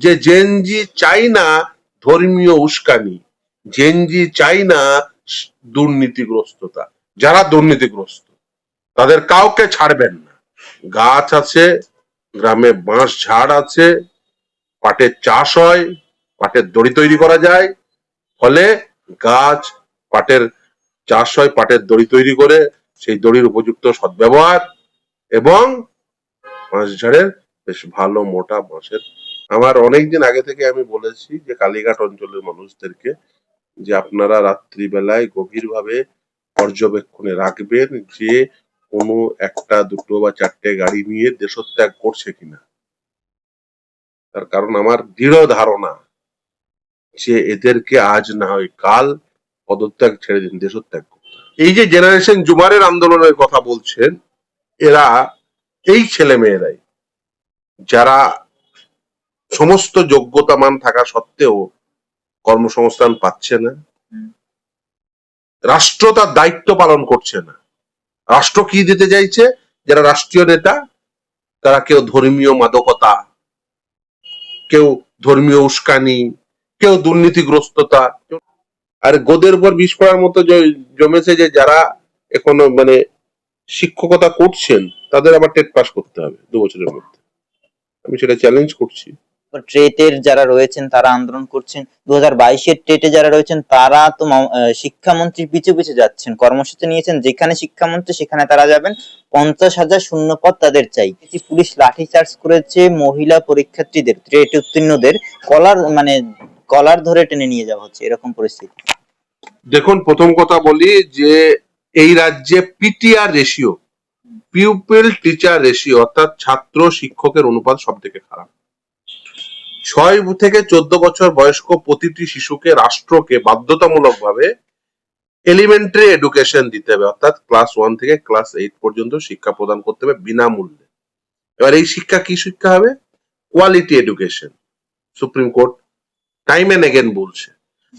যে জেনজি চাই না ধর্মীয় উস্কানি জেনজি চাই না দুর্নীতিগ্রস্ততা, যারা দুর্নীতিগ্রস্ত, তাদের কাউকে ছাড়বেন না। গাছ আছে, গ্রামে বাঁশ ঝাড় আছে পাটের চাষ হয়, পাটের দড়ি তৈরি করা যায়, ফলে গাছ পাটের চাষ হয়, পাটের দড়ি তৈরি করে সেই দড়ির উপযুক্ত সদ্ব্যবহার এবং বাঁশ ঝাড়ের বেশ ভালো মোটা বাঁশের আমার অনেকদিন আগে থেকে আমি বলেছি যে কালীঘাট অঞ্চলের মানুষদেরকে যে আপনারা রাত্রিবেলায় গভীরভাবে পর্যবেক্ষণে রাখবেন যে কোনো একটা, দুটো বা চারটে গাড়ি নিয়ে দেশত্যাগ করছে কিনা। তার কারণ আমার দৃঢ় ধারণা যে এদেরকে আজ না হয় কাল পদত্যাগ ছেড়ে দিন, দেশত্যাগ এই যে জেনারেশন জুমারের আন্দোলনের কথা বলছেন, এরা এই ছেলে মেয়েরাই যারা সমস্ত যোগ্যতা মান থাকা সত্ত্বেও কর্মসংস্থান পাচ্ছে না। রাষ্ট্র তার দায়িত্ব পালন করছে না। রাষ্ট্র কি দিতে চাইছে? যারা রাষ্ট্রীয় নেতা তারা কেউ ধর্মীয় মাদকতা কেউ ধর্মীয় উস্কানি কেউ দুর্নীতিগ্রস্ততা। আর গোদের উপর বিষ পড়ার মতো জমেছে যে যারা এখনও মানে শিক্ষকতা করছেন তাদের আবার টেট পাস করতে হবে দু বছরের মধ্যে। আমি সেটা চ্যালেঞ্জ করছি। ট্রেটের যারা রয়েছেন, তারা আন্দোলন করছেন। দু হাজার বাইশের ট্রেটে যারা রয়েছেন, তারা তো শিক্ষামন্ত্রীর পিছু পিছু যাচ্ছেন, কর্মসূচি নিয়েছেন। যেখানে শিক্ষামন্ত্রী, সেখানে তারা যাবেন। পঞ্চাশ হাজার শূন্যপদ তাদের চাই। পুলিশ লাঠিচার্জ করেছে মহিলা পরীক্ষার্থীদের, ট্রেট উত্তীর্ণদের। কলার মানে কলার ধরে টেনে নিয়ে যাওয়া হচ্ছে, এরকম পরিস্থিতি। দেখুন, প্রথম কথা বলি যে এই রাজ্যে PTR ratio, pupil teacher ratio, অর্থাৎ ছাত্র শিক্ষকের অনুপাত সব থেকে খারাপ। ছয় থেকে চোদ্দ বছর বয়স্ক প্রতিটি শিশুকে রাষ্ট্রকে বাধ্যতামূলকভাবে এলিমেন্টারি এডুকেশন দিতে হবে। অর্থাৎ ক্লাস ওয়ান থেকে ক্লাস এইট পর্যন্ত শিক্ষা প্রদান করতে হবে বিনামূল্যে। এবার এই শিক্ষা কি শিক্ষা হবে? Quality education supreme court time and again বলছে।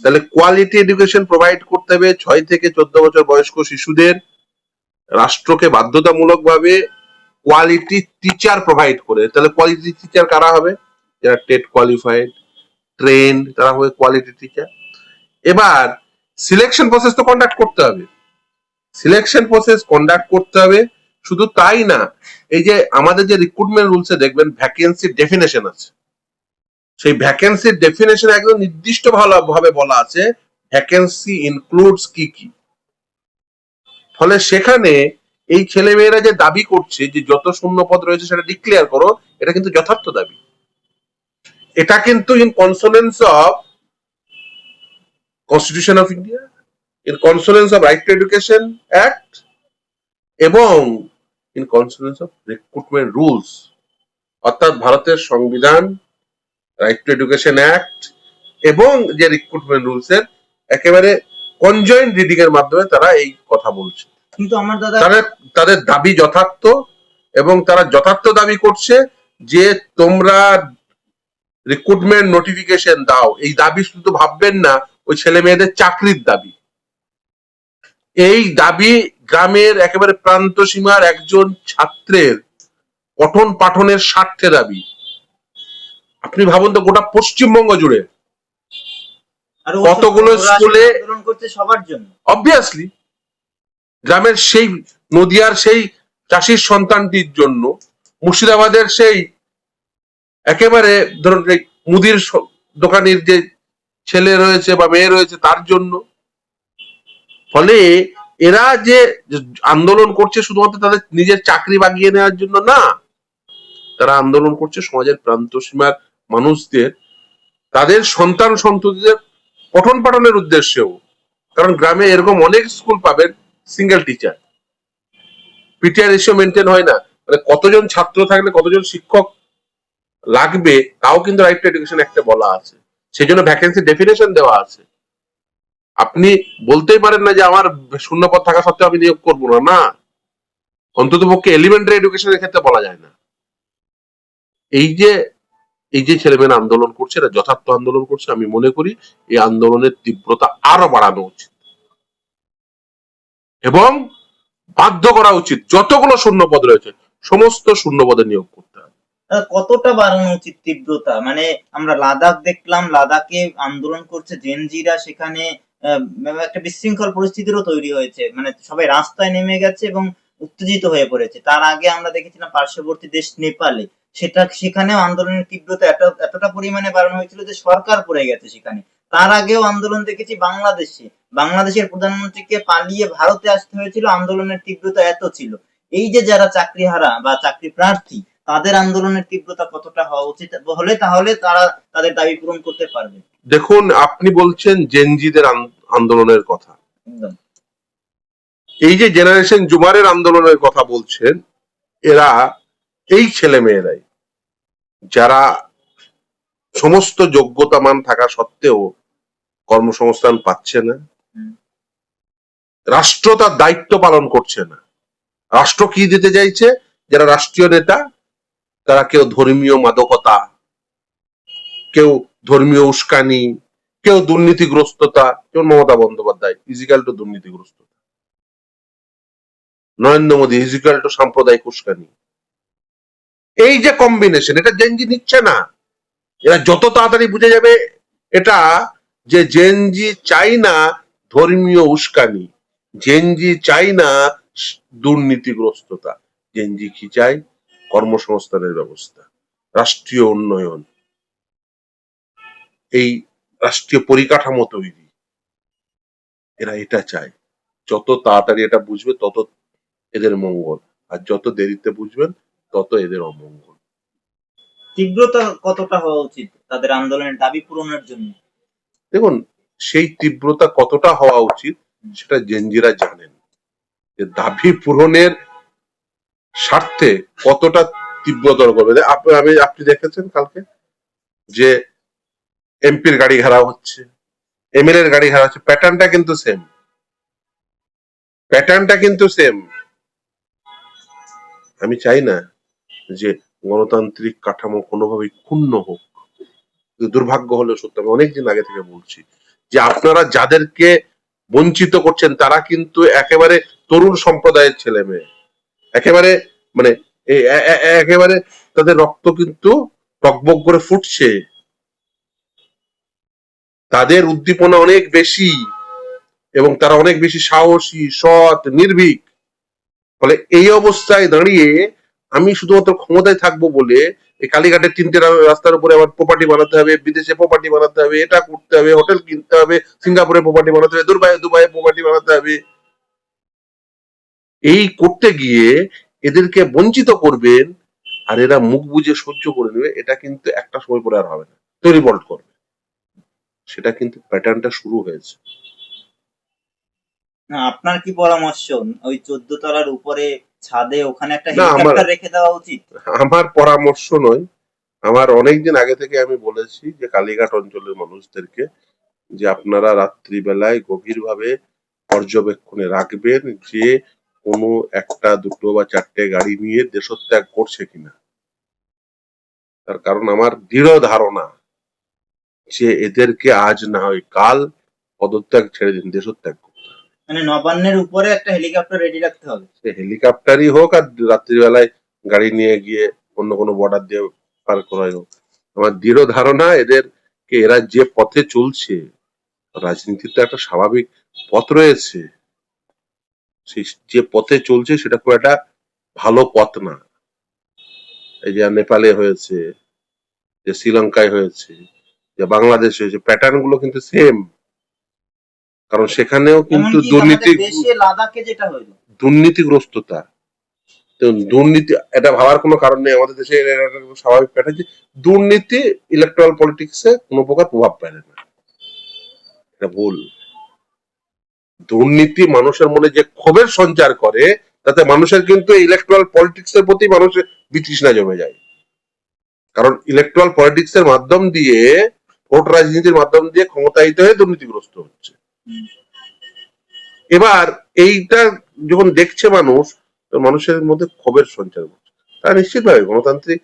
তাহলে কোয়ালিটি এডুকেশন প্রোভাইড করতে হবে ছয় থেকে চোদ্দ বছর বয়স্ক শিশুদের। রাষ্ট্রকে বাধ্যতামূলকভাবে কোয়ালিটি টিচার প্রোভাইড করে। তাহলে কোয়ালিটি টিচার কারা হবে? যারা টেট কোয়ালিফাইড ট্রেন তারা হবে কোয়ালিটি টিচার এবার সিলেকশন প্রসেস তো কন্ডাক্ট করতে হবে। সিলেকশন প্রসেস কন্ডাক্ট করতে হবে, শুধু তাই না, এই যে আমাদের যে রিক্রুটমেন্ট রুলসে দেখবেন ভ্যাকেন্সির ডেফিনেশন আছে। সেই ভ্যাকেন্সির ডেফিনেশন একদম নির্দিষ্ট ভালো- ভাবে বলা আছে ভ্যাকেন্সি ইনক্লুডস কি কি। ফলে সেখানে এই ছেলেমেয়েরা যে দাবি করছে যে যত শূন্য পদ রয়েছে সেটা ডিক্লেয়ার করো, এটা কিন্তু যথার্থ দাবি। এটা কিন্তু in consonance of constitution of India in consonance of right to education act এবং in consonance of recruitment rules অর্থাৎ ভারতের সংবিধান রাইট টু এডুকেশন অ্যাক্ট এবং যে রিক্রুটমেন্ট রুলস এর একেবারে কনজয়েন্ট রিডিং এর মাধ্যমে তারা এই কথা বলছে। কিন্তু আমার দাদা তাদের তাদের দাবি যথার্থ এবং তারা যথার্থ দাবি করছে যে তোমরা রিক্রুটমেন্ট নোটিফিকেশন দাও। এই দাবি শুধু ভাববেন না ওই ছেলে মেয়েদের চাকরির দাবি। এই দাবি গ্রামের একেবারে প্রান্ত সীমার একজন ছাত্রের পঠন পাঠনের স্বার্থে দাবি। আপনি ভাবুন তো গোটা পশ্চিমবঙ্গ জুড়ে আর কতগুলো স্কুলে- সবার জন্য। অবভিয়াসলি গ্রামের সেই নদিয়ার সেই চাষির সন্তানটির জন্য মুর্শিদাবাদের সেই একেবারে ধরুন মুদির দোকানের যে ছেলে রয়েছে বা মেয়ে রয়েছে তার জন্য। ফলে এরা যে আন্দোলন করছে শুধুমাত্র তাদের নিজের চাকরি বাগিয়ে নেওয়ার জন্য না, তারা আন্দোলন করছে সমাজের প্রান্ত সীমার মানুষদের, তাদের সন্তান সন্ততিদের পঠন পাঠনের উদ্দেশ্যেও। কারণ গ্রামে এরকম অনেক স্কুল পাবেন single teacher PTR ratio maintain হয় না। মানে কতজন ছাত্র থাকলে কতজন শিক্ষক লাগবে, তাও কিন্তু রাইট টু এডুকেশন একটা বলা আছে। সেই জন্য ভ্যাকেন্সি ডেফিনেশন দেওয়া আছে। আপনি বলতেই পারেন না যে আমার শূন্য পদ থাকা সত্ত্বেও আমি নিয়োগ করব না। না। অন্তত পক্ষে এলিমেন্টারি এডুকেশনের ক্ষেত্রে বলা যায় না। এই যে এই যে ছেলেমেয়েরা আন্দোলন করছে, এরা যথার্থ আন্দোলন করছে, আমি মনে করি এই আন্দোলনের তীব্রতা আরও বাড়ানো উচিত। এবং বাধ্য করা উচিত, যতগুলো শূন্য পদ রয়েছে, সমস্ত শূন্য পদে নিয়োগ করতে। কতটা বাড়ানো উচিত তীব্রতা? মানে আমরা লাদাখ দেখলাম, লাদাখে আন্দোলন করছে জেনজিরা সেখানে একটা বিশৃঙ্খল পরিস্থিতিরও তৈরি হয়েছে। মানে সবাই রাস্তায় নেমে গেছে এবং উত্তেজিত হয়ে পড়েছে। তার আগে আমরা দেখেছিলাম পার্শ্ববর্তী দেশ নেপালে। সেটা, সেখানেও আন্দোলনের তীব্রতা এত, এতটা পরিমাণে বাড়ানো হয়েছিল যে সরকার পড়ে গেছে সেখানে। তার আগেও আন্দোলন দেখেছি বাংলাদেশে। বাংলাদেশের প্রধানমন্ত্রীকে পালিয়ে ভারতে আসতে হয়েছিল। আন্দোলনের তীব্রতা এত ছিল। এই যে যারা চাকরিহারা বা চাকরি প্রার্থী তাদের আন্দোলনের তীব্রতা কতটা হওয়া উচিত হলে তাহলে তারা তাদের দাবি পূরণ করতে পারবে। দেখুন আপনি বলছেন জেনজিদের আন্দোলনের কথা। এই যে জেনারেশন জুমারের আন্দোলনের কথা বলছেন এরা এই ছেলে মেয়েরাই যারা সমস্ত যোগ্যতা মান থাকা সত্ত্বেও কর্মসংস্থান পাচ্ছে না রাষ্ট্র তার দায়িত্ব পালন করছে না। রাষ্ট্র কি দিতে চাইছে? যারা রাষ্ট্রীয় নেতা তারা কেউ ধর্মীয় মাদকতা, কেউ ধর্মীয় উস্কানি, কেউ দুর্নীতিগ্রস্ততা যেমন Mamata Bandyopadhyay is equal to দুর্নীতিগ্রস্ততা। Narendra Modi is equal to সাম্প্রদায়িক উস্কানি। এই যে কম্বিনেশন এটা জেনজি নিচ্ছে না। এরা যত তাড়াতাড়ি বুঝে যাবে, এটা যে জেনজি চাই না ধর্মীয় উস্কানি জেনজি চাই না দুর্নীতিগ্রস্ততা। জেনজি কি চাই কর্মসংস্থানের ব্যবস্থা রাষ্ট্রীয় উন্নয়ন এই রাষ্ট্রীয় পরিকাঠামো তৈরি। এরা এটা চায়। যত তাড়াতাড়ি এটা বুঝবে তত এদের মঙ্গল। আর যত দেরিতে বুঝবেন তত এদের অমঙ্গল। তীব্রতা কতটা হওয়া উচিত তাদের আন্দোলনের দাবি পূরণের জন্য? দেখুন সেই তীব্রতা কতটা হওয়া উচিত সেটা জেনজিরা জানেন। যে দাবি পূরণের স্বার্থে কতটা তীব্রতর করবে? আমি আপনি দেখেছেন কালকে যে এমপির গাড়ি ঘেরা হচ্ছে এমএল এর গাড়ি ঘেরা হচ্ছে, প্যাটার্নটা কিন্তু সেম প্যাটার্নটা কিন্তু সেম আমি চাই না যে গণতান্ত্রিক কাঠামো কোনোভাবেই ক্ষুণ্ণ হোক। দুর্ভাগ্য হলেও সত্য, আমি অনেকদিন আগে থেকে বলছি যে আপনারা যাদেরকে বঞ্চিত করছেন, তারা কিন্তু একেবারে তরুণ সম্প্রদায়ের ছেলে মেয়ে একেবারে মানে একেবারে তাদের রক্ত কিন্তু টকবক করে ফুটছে। তাদের উদ্দীপনা অনেক বেশি এবং তারা অনেক বেশি সাহসী, সৎ, নির্ভীক। ফলে এই অবস্থায় দাঁড়িয়ে আমি শুধুমাত্র ক্ষমতায় থাকব বলে এই কালীঘাটের তিনটে রাস্তার উপরে আবার প্রপার্টি বানাতে হবে, বিদেশে প্রপার্টি বানাতে হবে, এটা করতে হবে হোটেল কিনতে হবে, সিঙ্গাপুরে প্রপার্টি বানাতে হবে দুবাই দুবাই প্রপার্টি বানাতে হবে। এই করতে গিয়ে এদেরকে বঞ্চিত করবেন আর এরা মুখ বুজে সহ্য করে নেবে এটা কিন্তু একটা সময় পরে আর হবে না। তো রিভল্ট করবে। সেটা কিন্তু প্যাটার্নটা শুরু হয়েছে। না, আপনার কি পরামর্শ? ওই চোদ্দ তলার উপরে ছাদে ওখানে একটা হেলিকপ্টার রেখে দেওয়া উচিত? আমার পরামর্শ নয়। আমার অনেকদিন আগে থেকে আমি বলেছি যে কালীঘাট অঞ্চলের মানুষদেরকে যে আপনারা রাত্রিবেলায় গভীরভাবে পর্যবেক্ষণে রাখবেন যে কোনো একটা দুটো বা চারটে গাড়ি নিয়ে দেশত্যাগ করছে কিনা? তার কারণ আমার দৃঢ় ধারণা যে এদেরকে আজ না হয় কাল পদত্যাগ ছেড়ে দিন দেশত্যাগ করতে মানে নবান্নের উপরে একটা হেলিকপ্টার রেডি রাখতে হবে। সে হেলিকপ্টারই হোক আর রাত্রিবেলায় গাড়ি নিয়ে গিয়ে অন্য কোনো বর্ডার দিয়ে পার করাই হোক। আমার দৃঢ় ধারণা এদেরকে এরা যে পথে চলছে রাজনীতির তো একটা স্বাভাবিক পথ রয়েছে। যে পথে চলছে সেটা খুব একটা ভালো পথ না। এই যে নেপালে হয়েছে যে শ্রীলঙ্কায় হয়েছে যে বাংলাদেশে হয়েছে প্যাটার্নগুলো কিন্তু সেম কারণ সেখানেও কিন্তু দুর্নীতি দুর্নীতিগ্রস্ততা। দুর্নীতি এটা ভাবার কোনো কারণ নেই। আমাদের দেশে স্বাভাবিক প্যাটার্ন যে দুর্নীতি ইলেকট্রাল পলিটিক্সে কোনো প্রকার প্রভাব ফেলে না। এটা ভুল। দুর্নীতি মানুষের মনে যে ক্ষোভের সঞ্চার করে, তাতে মানুষের কিন্তু ইলেকট্রাল পলিটিক্স এর প্রতি মানুষের বিতৃষ্ণা জমে যায়। কারণ ইলেকট্রাল পলিটিক্স এর মাধ্যম দিয়ে, ভোট রাজনীতির মাধ্যম দিয়ে ক্ষমতায়িত হয়ে দুর্নীতিগ্রস্ত হচ্ছে। এবার এইটা যখন দেখছে মানুষ মানুষের মধ্যে ক্ষোভের সঞ্চার করছে তারা নিশ্চিতভাবে গণতান্ত্রিক,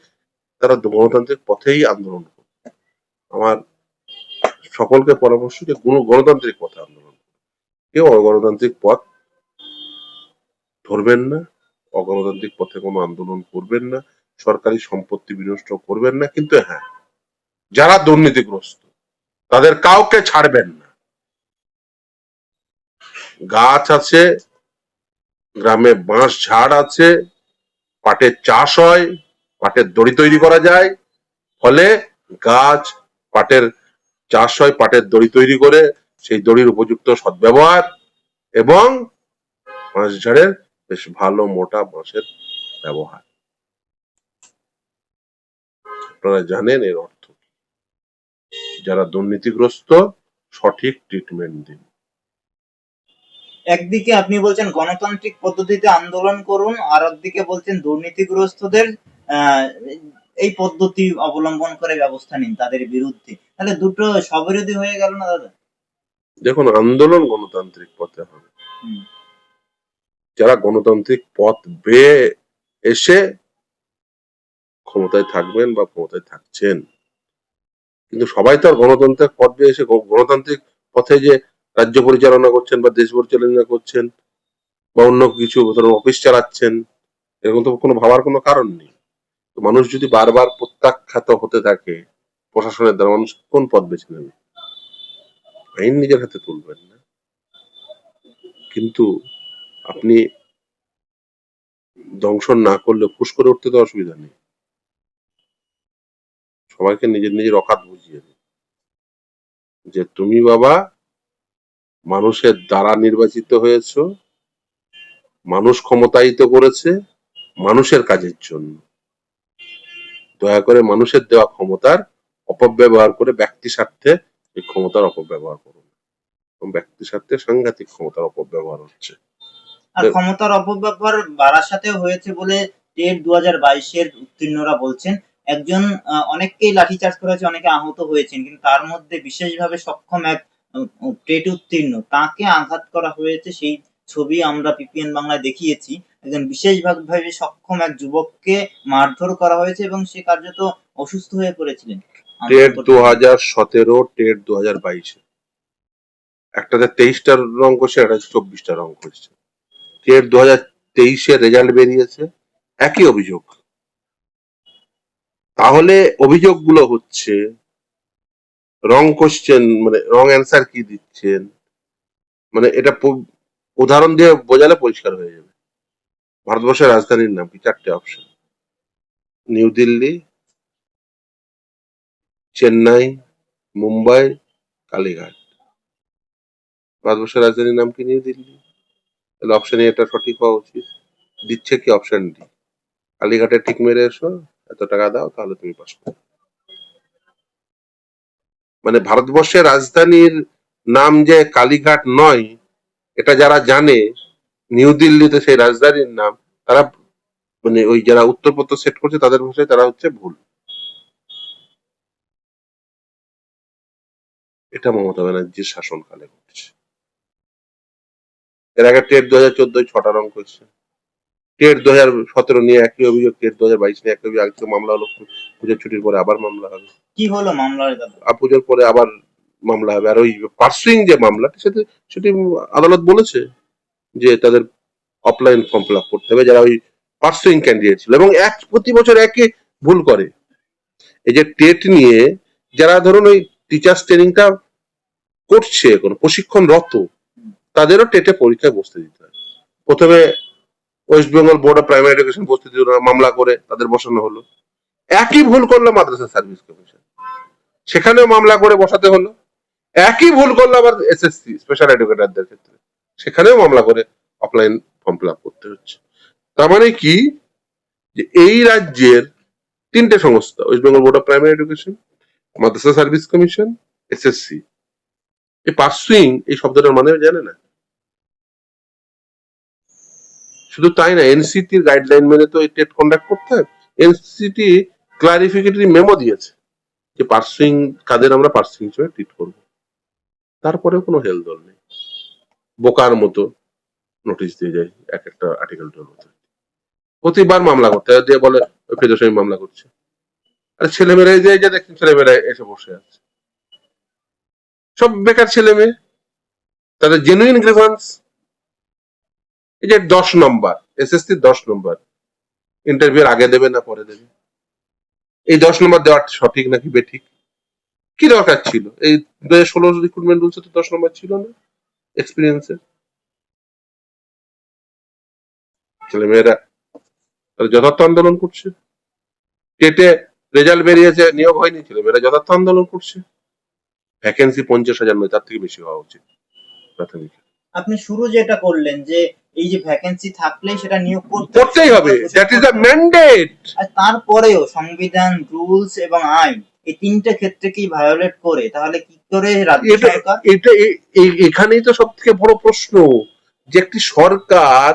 তারা গণতান্ত্রিক পথেই আন্দোলন আমার সকলকে পরামর্শ যে গণতান্ত্রিক পথে আন্দোলন। কেউ অগণতান্ত্রিক পথ ধরবেন না, অগণতান্ত্রিক পথে কোনো আন্দোলন করবেন না, সরকারি সম্পত্তি বিনষ্ট করবেন না, কিন্তু হ্যাঁ যারা দুর্নীতিগ্রস্ত, তাদের কাউকে ছাড়বেন না। গাছ আছে, গ্রামে বাঁশ ঝাড় আছে, পাটের চাষ হয়, পাটের দড়ি তৈরি করা যায়, ফলে গাছ, পাটের চাষ হয়, পাটের দড়ি তৈরি করে সেই দড়ির উপযুক্ত সদ্ব্যবহার এবং বাঁশ ঝাড়ের বেশ ভালো মোটা বাঁশের ব্যবহার। আপনারা জানেন এর অর্থ যারা দুর্নীতিগ্রস্ত, সঠিক ট্রিটমেন্ট দিন। একদিকে আপনি বলছেন গণতান্ত্রিক পদ্ধতিতে আন্দোলন করুন আর একদিকে বলছেন দুর্নীতিগ্রস্তদের এই পদ্ধতি অবলম্বন করে ব্যবস্থা নিন তাদের বিরুদ্ধে। তাহলে দুটো সবিরোধী হয়ে গেল না দাদা? দেখুন আন্দোলন গণতান্ত্রিক পথে হবে। যারা গণতান্ত্রিক পথ বেয়ে এসে ক্ষমতায় থাকবেন বা ক্ষমতায় থাকছেন কিন্তু সবাই তো আর গণতন্ত্রের পথ বেয়ে এসে গণতান্ত্রিক পথে যে রাজ্য পরিচালনা করছেন বা দেশ পরিচালনা করছেন বা অন্য কিছু ধরুন অফিস চালাচ্ছেন এরকম তো কোনো ভাবার কোনো কারণ নেই। তো মানুষ যদি বারবার প্রত্যাখ্যাত হতে থাকে প্রশাসনের দ্বারা মানুষ কোন পথ বেছে নেবে? আইন নিজের হাতে তুলবেন না। কিন্তু আপনি দংশন না করলে ফুস করে উঠতে তো অসুবিধা নেই। সবাইকে নিজের নিজের অকাত বুঝিয়ে যে তুমি বাবা, মানুষের দ্বারা নির্বাচিত হয়েছ, মানুষ ক্ষমতায়িত করেছে মানুষের কাজের জন্য। দয়া করে মানুষের দেওয়া ক্ষমতার অপব্যবহার করে ব্যক্তি স্বার্থে এই ক্ষমতার অপব্যবহার করুন। এবং ব্যক্তি স্বার্থে সাংঘাতিক ক্ষমতার অপব্যবহার হচ্ছে। আর ক্ষমতার অপব্যবহার বারাসাতেও হয়েছে বলে টেট দু হাজার বাইশের উত্তীর্ণরা বলছেন। একজন অনেককেই লাঠিচার্জ করা হয়েছে অনেকে আহত হয়েছেন কিন্তু তার মধ্যে বিশেষভাবে সক্ষম এক টেট উত্তীর্ণ। তাকে আঘাত করা হয়েছে সেই ছবি আমরা পিপিএন বাংলায় দেখিয়েছি। একজন বিশেষভাবে সক্ষম এক যুবককে মারধর করা হয়েছে এবং সে কার্যত অসুস্থ হয়ে পড়েছিলেন। টেট দু হাজার সতেরো টেট দু হাজার বাইশে। একটাতে তেইশটা রং করছে একটা চব্বিশটা রং করছে। টেট দু হাজার তেইশে রেজাল্ট বেরিয়েছে একই অভিযোগ। তাহলে অভিযোগগুলো হচ্ছে রং কোশ্চেন মানে রং অ্যান্সার কি দিচ্ছেন? মানে এটা উদাহরণ দিয়ে বোঝালে পরিষ্কার হয়ে যাবে। ভারতবর্ষের রাজধানীর নাম কি? চারটে অপশন নিউ দিল্লি চেন্নাই, মুম্বাই, কালীঘাট। ভারতবর্ষের রাজধানীর নাম কি নিউ দিল্লি? তাহলে অপশন এটা সঠিক হওয়া উচিত। দিচ্ছে কি অপশন ডি কালীঘাটে ঠিক মেরে এসো, এত টাকা দাও, তাহলে তুমি পাস মানে ভারতবর্ষের রাজধানীর নাম যে কালীঘাট নয়, এটা যারা জানে, নিউ দিল্লিতে সেই রাজধানীর নাম, তারা মানে ওই যারা উত্তরপত্র সেট করছে, তাদের ভাষায় তারা হচ্ছে ভুল। এটা মমতা ব্যানার্জির শাসনকালে ঘটছে। এর আগে টেট দু হাজার চোদ্দোয় ছটা রং করছে। টেট দু হাজার সতেরো নিয়ে একই অভিযোগ টেট দু হাজার বাইশ নিয়ে একই অভিযোগ আজকে মামলা হলো পুজোর ছুটির পরে আবার মামলা হবে। কি হলো আর পুজোর পরে আবার মামলা হবে। আর ওই পার্সুইং যে মামলাটি সেটি সেটি আদালত বলেছে যে তাদের অফলাইন ফর্ম ফিল আপ করতে হবে যারা ওই পার্সুইং ক্যান্ডিডেট ছিল। এবং এক প্রতি বছর একই ভুল করে। এই যে টেট নিয়ে যারা ধরুন ওই টিচার্স ট্রেনিংটা করছে এখন প্রশিক্ষণরত, তাদেরও টেটে পরীক্ষায় বসতে দিতে হয়। প্রথমে West Bengal board of primary education বসতে দিল মামলা করে তাদের বসানো হলো। একই ভুল করল মাদ্রাসা সার্ভিস কমিশন সেখানেও মামলা করে বসাতে হলো। একই ভুল করল আবার এসএসসি স্পেশাল এডুকেটরদের ক্ষেত্রে। সেখানেও মামলা করে অফলাইন ফর্ম ফিল করতে হচ্ছে। তার মানে কি? যে এই রাজ্যের তিনটে সংস্থা West Bengal board of primary education Madrasa service commission SSC এই পার্সুইং, এই শব্দটার মানে জানে না? শুধু তাই না এনসিটির গাইডলাইন মেনে তো টেট কন্ডাক্ট করতে হয়। এনসিটি ক্লারিফিকেটরি মেমো দিয়েছে যে পার্সুইং, কাদের আমরা পার্সুইং হিসেবে ট্রিট করব। তারপরেও কোনো হেল হেলদোল নেই। বোকার মতো নোটিশ দিয়ে যায় এক একটা আর্টিকেলটার মতো প্রতিবার মামলা করতে হয় দিয়ে বলে ফেদোসামি মামলা করছে। আর ছেলেমেয়েরাই দিয়ে যে দেখছেন ছেলেমেয়েরা এসে বসে আছে। সব বেকার ছেলে মেয়ে তাদের জেনুইন গ্রিভান্স এই যে দশ নম্বর, এসএসসি দশ নম্বর। ইন্টারভিউ আগে দেবে না, পরে দেবে। এই দশ নম্বর দেওয়া সঠিক নাকি বেঠিক? কি দরকার ছিল? এই দু হাজার ষোলো রিক্রুটমেন্ট রুলসে তো দশ নম্বর ছিল না এক্সপিরিয়েন্সে ছেলেমেয়েরা তারা যথার্থ আন্দোলন করছে। টেটে রেজাল্ট বেরিয়েছে নিয়োগ হয়নি ছেলেমেয়েরা যথার্থ আন্দোলন করছে। ভ্যাকেন্সি পঞ্চাশ হাজার নয় তার থেকে বেশি হওয়া উচিত প্রাথমিক। আপনি শুরু যেটা করলেন যে এই যে ভ্যাকেন্সি থাকলেই সেটা নিয়োগ করতেই হবে। দ্যাট ইজ দ্য ম্যান্ডেট আর তারপরেও সংবিধান রুলস এবং আইন এই তিনটে ক্ষেত্রকেই ভায়োলেট করে তাহলে কি করে রাজ্য সরকার? এটা এখানেই তো সব থেকে বড় প্রশ্ন যে একটি সরকার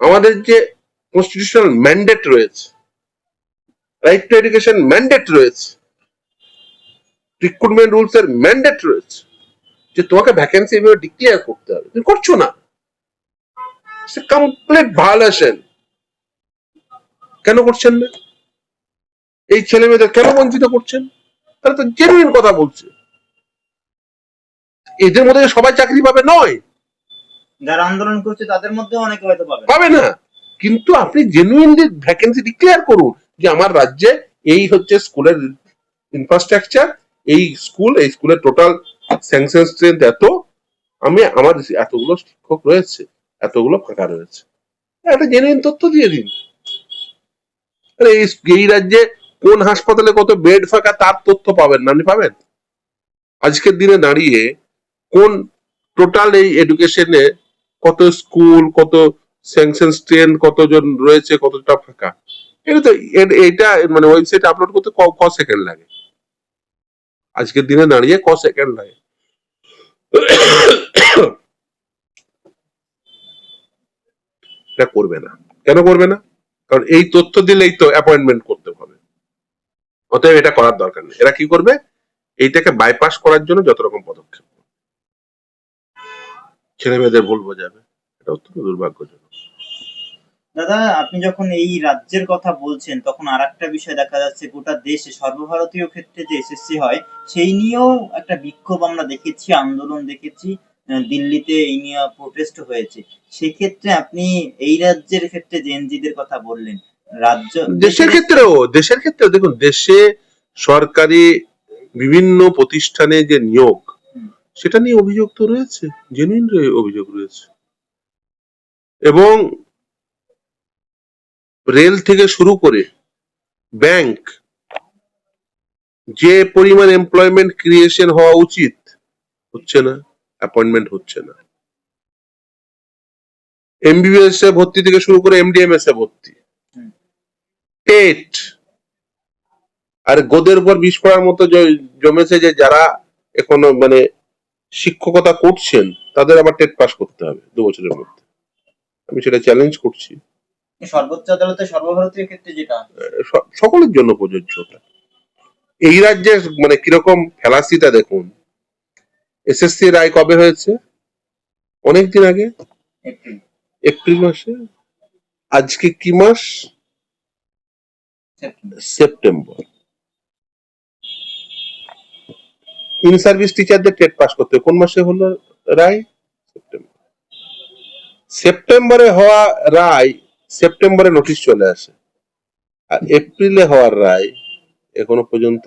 আমাদের যে কনস্টিটিউশনাল ম্যান্ডেট রয়েছে রাইট টু এডুকেশন ম্যান্ডেট রয়েছে। রিক্রুটমেন্ট রুলস এর ম্যান্ডেট রয়েছে। যে তোমাকে ভ্যাকেন্সি এভাবে ডিক্লেয়ার করতে হবে। তুমি করছ না। কমপ্লিট ভায়োলেশন কেন করছেন না? এই ছেলে মেয়েদের কেন বঞ্চিত করছেন? তারা তো জেনুইন কথা বলছে। এদের মধ্যে সবাই চাকরি পাবে নয়। যারা আন্দোলন করছে তাদের মধ্যে অনেকে হয়তো পাবে পাবে না। কিন্তু আপনি জেনুইনলি ভ্যাকেন্সি ডিক্লেয়ার করুন। যে আমার রাজ্যে এই হচ্ছে স্কুলের ইনফ্রাস্ট্রাকচার এই স্কুল, এই স্কুলের টোটাল স্যাংশন স্ট্রেংথ এত, আমি আমার এতগুলো শিক্ষক রয়েছে, এতগুলো ফাঁকা রয়েছে। একটা জেনুইন তথ্য দিয়ে দিন। আরে এই এই রাজ্যে কোন হাসপাতালে কত বেড ফাঁকা, তার তথ্য পাবেন না, আপনি পাবেন? আজকের দিনে দাঁড়িয়ে কোন টোটাল এই এডুকেশনে কত স্কুল, কত স্যাংশন স্ট্রেন কতজন রয়েছে, কতটা ফাঁকা? এটা তো এটা মানে ওয়েবসাইট আপলোড করতে ক সেকেন্ড লাগে। আজকের দিনে দাঁড়িয়ে ক সেকেন্ড লাগে। এটা করবে না। কেন করবে না? কারণ এই তথ্য দিলেই তো অ্যাপয়েন্টমেন্ট করতে হবে। অতএব এটা করার দরকার নেই। এরা কি করবে? এইটাকে বাইপাস করার জন্য যত রকম পদক্ষেপ। ছেলে মেয়েদের ভুল বোঝাবে। এটা অত্যন্ত দুর্ভাগ্যজনক। দাদা আপনি যখন এই রাজ্যের কথা বলছেন তখন আর একটা বিষয় দেখা যাচ্ছে গোটা দেশে সর্বভারতীয় ক্ষেত্রে যে এসএসসি হয় সেই নিয়েও একটা বিক্ষোভ আমরা দেখেছি আন্দোলন দেখেছি দিল্লিতে এই নিয়ে প্রোটেস্ট হয়েছে। সেক্ষেত্রে আপনি এই রাজ্যের ক্ষেত্রে জেনজিদের কথা বললেন রাজ্য দেশের ক্ষেত্রেও দেশের ক্ষেত্রেও দেখুন দেশে সরকারি বিভিন্ন প্রতিষ্ঠানে যে নিয়োগ সেটা নিয়ে অভিযোগ তো রয়েছে জেনুইন অভিযোগ রয়েছে। এবং রেল থেকে শুরু করে ব্যাংক যে পরিমাণ এমপ্লয়মেন্ট ক্রিয়েশন হওয়া উচিত হচ্ছে না অ্যাপয়েন্টমেন্ট হচ্ছে না। এমবিবিএস এ ভর্তি থেকে শুরু করে এমডিএমএস এ ভর্তি। টেট আর গোদের উপর বিষ পড়ার মতো জমেছে যে যারা এখনও মানে শিক্ষকতা করছেন তাদের আবার টেট পাস করতে হবে দু বছরের মধ্যে। আমি সেটা চ্যালেঞ্জ করছি। সর্বোচ্চ আদালতে সর্বভারতীয় ক্ষেত্রে যেটা? সকলের জন্য প্রযোজ্য ওটা। এই রাজ্যে মানে কীরকম ফেলাসিটা দেখুন এসএসসি রায় কবে হয়েছে? অনেকদিন আগে? এপ্রিল। মাসে? আজকে কি মাস? সেপ্টেম্বর। সেপ্টেম্বর। ইন সার্ভিস টিচারদের টেট পাস করতে কোন মাসে হলো রায়? সেপ্টেম্বর। সেপ্টেম্বরে হওয়া রায় সেপ্টেম্বরে নোটিশ চলে আসে। আর এপ্রিলে হওয়ার রায় এখনও পর্যন্ত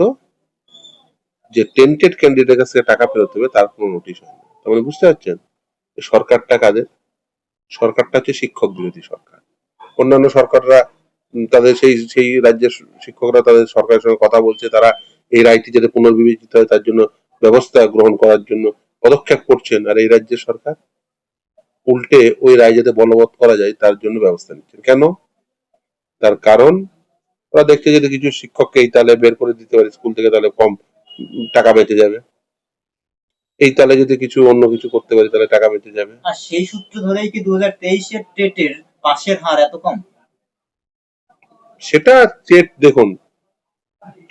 যে টেন্টেড ক্যান্ডিডেট কাছ থেকে টাকা ফেরত হবে, তার কোনো নোটিশ হয়নি। তার মানে বুঝতে পারছেন? সরকারটা কাদের? সরকারটা হচ্ছে শিক্ষক বিরোধী সরকার। অন্যান্য সরকাররা তাদের সেই সেই রাজ্যের শিক্ষকরা তাদের সরকারের সঙ্গে কথা বলছে, তারা এই রায়টি যাতে পুনর্বিবেচিত হয়, তার জন্য ব্যবস্থা গ্রহণ করার জন্য পদক্ষেপ করছেন। আর এই রাজ্যের সরকার? উল্টে ওই রায় যাতে বলবৎ করা যায় তার জন্য ব্যবস্থা নিচ্ছেন। কেন? তার কারণ ওরা দেখছে যদি কিছু শিক্ষককে এই তালে বের করে দিতে পারে স্কুল থেকে তাহলে কম টাকা বেঁচে যাবে। এই তালে যদি কিছু অন্য কিছু করতে পারি তাহলে টাকা বেঁচে যাবে। আর সেই সূত্র ধরেই কি দু হাজার তেইশের টেটের পাশের হার এত কম? সেটা চেট দেখুন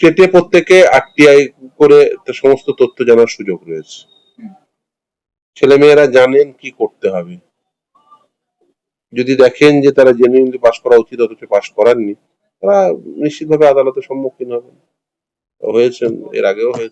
চেটে প্রত্যেকে আরটিআই করে সমস্ত তথ্য জানার সুযোগ রয়েছে। ছেলেমেয়েরা জানেন কি করতে হবে। যদি দেখেন যে তারা জেনুইনলি পাশ করা উচিত, অথচ পাশ করাননি, তারা নিশ্চিতভাবে আদালতের সম্মুখীন হবেন হয়েছেন এর আগেও হয়েছে।